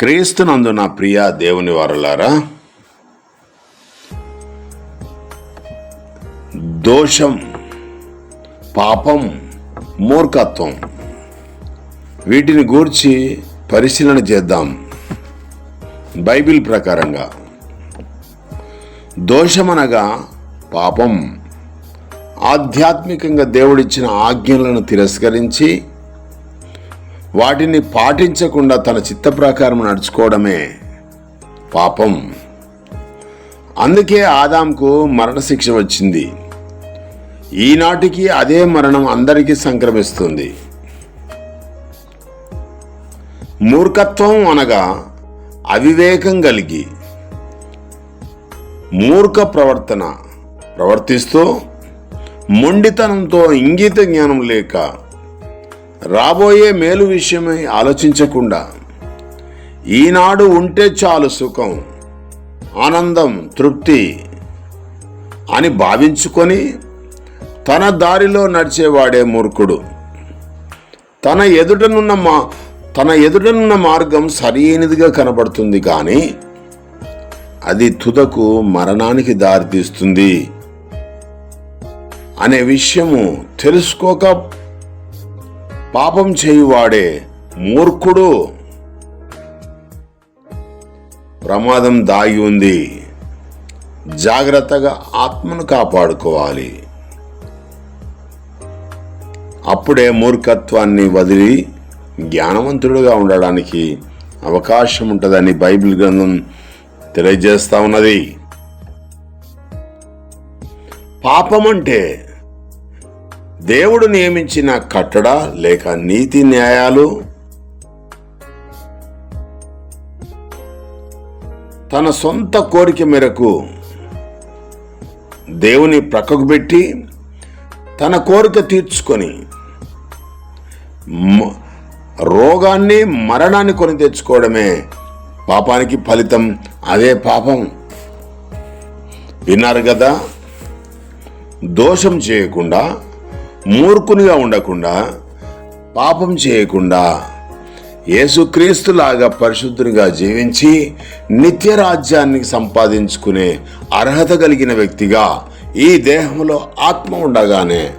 క్రీస్తునందు నా ప్రియ దేవుని వారలారా దోషం పాపం మూర్ఖత్వం వీటిని గూర్చి పరిశీలన చేద్దాం. బైబిల్ ప్రకారంగా దోషమనగా పాపం. ఆధ్యాత్మికంగా దేవుడిచ్చిన ఆజ్ఞలను తిరస్కరించి వాటిని పాటించకుండా తన చిత్త ప్రకారం నడుచుకోవడమే పాపం. అందుకే ఆదాంకు మరణశిక్ష వచ్చింది. ఈనాటికి అదే మరణం అందరికీ సంక్రమిస్తుంది. మూర్ఖత్వం అనగా అవివేకం కలిగి మూర్ఖ ప్రవర్తన ప్రవర్తిస్తూ మొండితనంతో ఇంగిత జ్ఞానం లేక రాబోయే మేలు విషయమై ఆలోచించకుండా ఈనాడు ఉంటే చాలు సుఖం ఆనందం తృప్తి అని భావించుకొని తన దారిలో నడిచేవాడే మూర్ఖుడు. తన ఎదుటనున్న మా తన ఎదుటనున్న మార్గం సరైనదిగా కనబడుతుంది కానీ అది తుదకు మరణానికి దారితీస్తుంది అనే విషయము తెలుసుకోక పాపం చేయువాడే మూర్ఖుడు. ప్రమాదం దాగి ఉంది. జాగ్రత్తగా ఆత్మను కాపాడుకోవాలి. అప్పుడే మూర్ఖత్వాన్ని వదిలి జ్ఞానవంతుడుగా ఉండడానికి అవకాశం ఉంటుందని బైబిల్ గ్రంథం తెలియజేస్తా ఉన్నది. పాపం అంటే దేవుడు నియమించిన కట్టడ లేక నీతి న్యాయాలు? తన సొంత కోరిక మేరకు దేవుని ప్రక్కకు పెట్టి తన కోరిక తీర్చుకొని మ- రోగాన్ని మరణాన్ని కొని తెచ్చుకోవడమే పాపానికి ఫలితం. అదే పాపం. విన్నారు కదా? దోషం చేయకుండా మూర్ఖునిగా ఉండకుండా పాపం చేయకుండా యేసుక్రీస్తులాగా పరిశుద్ధునిగా జీవించి నిత్య రాజ్యాన్ని సంపాదించుకునే అర్హత కలిగిన వ్యక్తిగా ఈ దేహంలో ఆత్మ ఉండగానే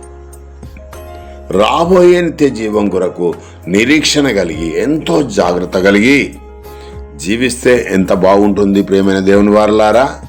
రాబోయే నిత్య జీవం కొరకు నిరీక్షణ కలిగి ఎంతో జాగ్రత్త కలిగి జీవిస్తే ఎంత బాగుంటుంది ప్రేమైన దేవుని వారలారా?